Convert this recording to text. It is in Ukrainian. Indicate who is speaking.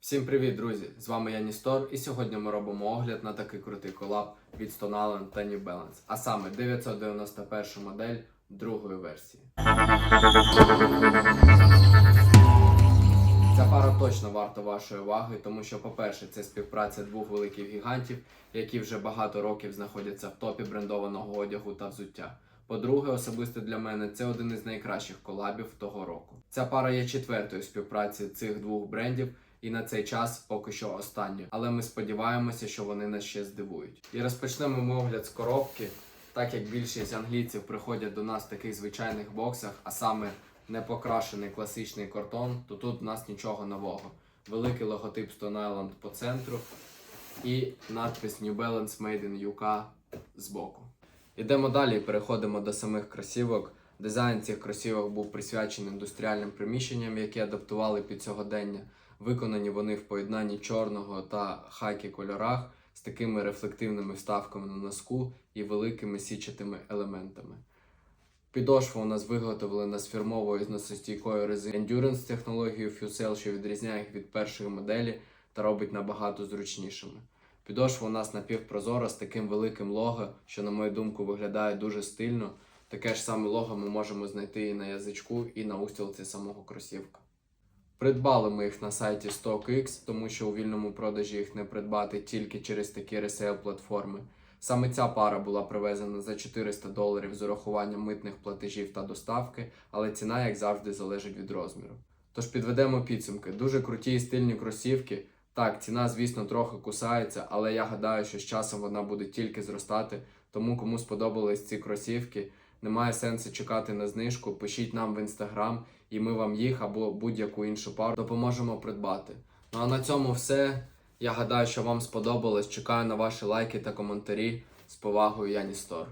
Speaker 1: Всім привіт, друзі! З вами я Ністор, і сьогодні ми робимо огляд на такий крутий колаб від Stone Island та New Balance, а саме 991 модель другої версії. Ця пара точно варта вашої уваги, тому що, по-перше, це співпраця двох великих гігантів, які вже багато років знаходяться в топі брендованого одягу та взуття. По-друге, особисто для мене це один із найкращих колабів того року. Ця пара є четвертою співпраці цих двох брендів, і на цей час поки що останньою. Але ми сподіваємося, що вони нас ще здивують. І розпочнемо ми огляд з коробки, так як більшість англійців приходять до нас в таких звичайних боксах, а саме не покрашений класичний картон, то тут в нас нічого нового. Великий логотип Stone Island по центру і надпис New Balance Made in UK збоку. Ідемо далі переходимо до самих кросівок. Дизайн цих кросівок був присвячений індустріальним приміщенням, які адаптували під сьогодення. Виконані вони в поєднанні чорного та хакі кольорах з такими рефлективними вставками на носку і великими січатими елементами. Підошва у нас виготовлена з фірмовою зносостійкою резини Endurance технологією FuSail, що відрізняє їх від першої моделі та робить набагато зручнішими. Підошва у нас напівпрозора з таким великим лого, що, на мою думку, виглядає дуже стильно. Таке ж саме лого ми можемо знайти і на язичку, і на устілці самого кросівка. Придбали ми їх на сайті StockX, тому що у вільному продажі їх не придбати тільки через такі ресейл платформи. Саме ця пара була привезена за 400 доларів з урахуванням митних платежів та доставки, але ціна, як завжди, залежить від розміру. Тож підведемо підсумки. Дуже круті і стильні кросівки. Так, ціна, звісно, трохи кусається, але я гадаю, що з часом вона буде тільки зростати. Тому кому сподобались ці кросівки, немає сенсу чекати на знижку. Пишіть нам в інстаграм, і ми вам їх або будь-яку іншу пару допоможемо придбати. Ну а на цьому все. Я гадаю, що вам сподобалось. Чекаю на ваші лайки та коментарі. З повагою, Яні Стор.